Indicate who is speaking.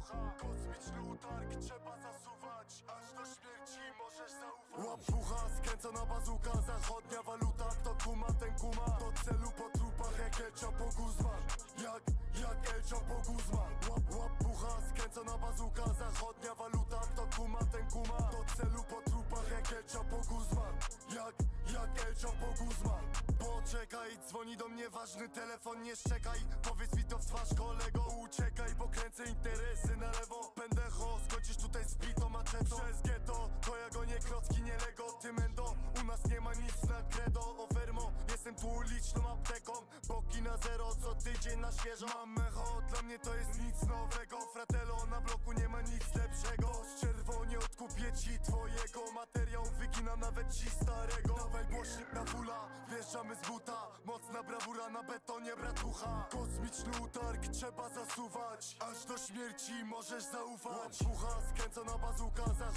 Speaker 1: bratucha Kosmiczny utarg trzeba zasuwać Aż do śmierci możesz zaufać. Łapucha, skręcona bazuka Zachodnia waluta, kto kuma ten kuma. Do celu po trupach jak El Chapo Guzman Jak, jak El Chapo Guzman Łap, łapucha, skręcona bazuka Zachodnia waluta, kto kuma ten kuma. Do celu po trupach jak El Chapo Guzman Jak, jak El Chapo Guzman Poczekaj, dzwoni do mnie ważny telefon, nie szczekaj. Powiedz mi to w twarz tydzień na świeżo. Mam mecho, dla mnie to jest nic nowego. Fratello, na bloku nie ma nic lepszego. Z czerwonie odkupię ci twojego. Materiał wyginam nawet ci starego. Dawaj głośnik na fula, wjeżdżamy z buta. Mocna brawura na betonie, bratucha. Kosmiczny utarg trzeba zasuwać. Aż do śmierci możesz zaufać. Pucha, skręcona bazuka, waluta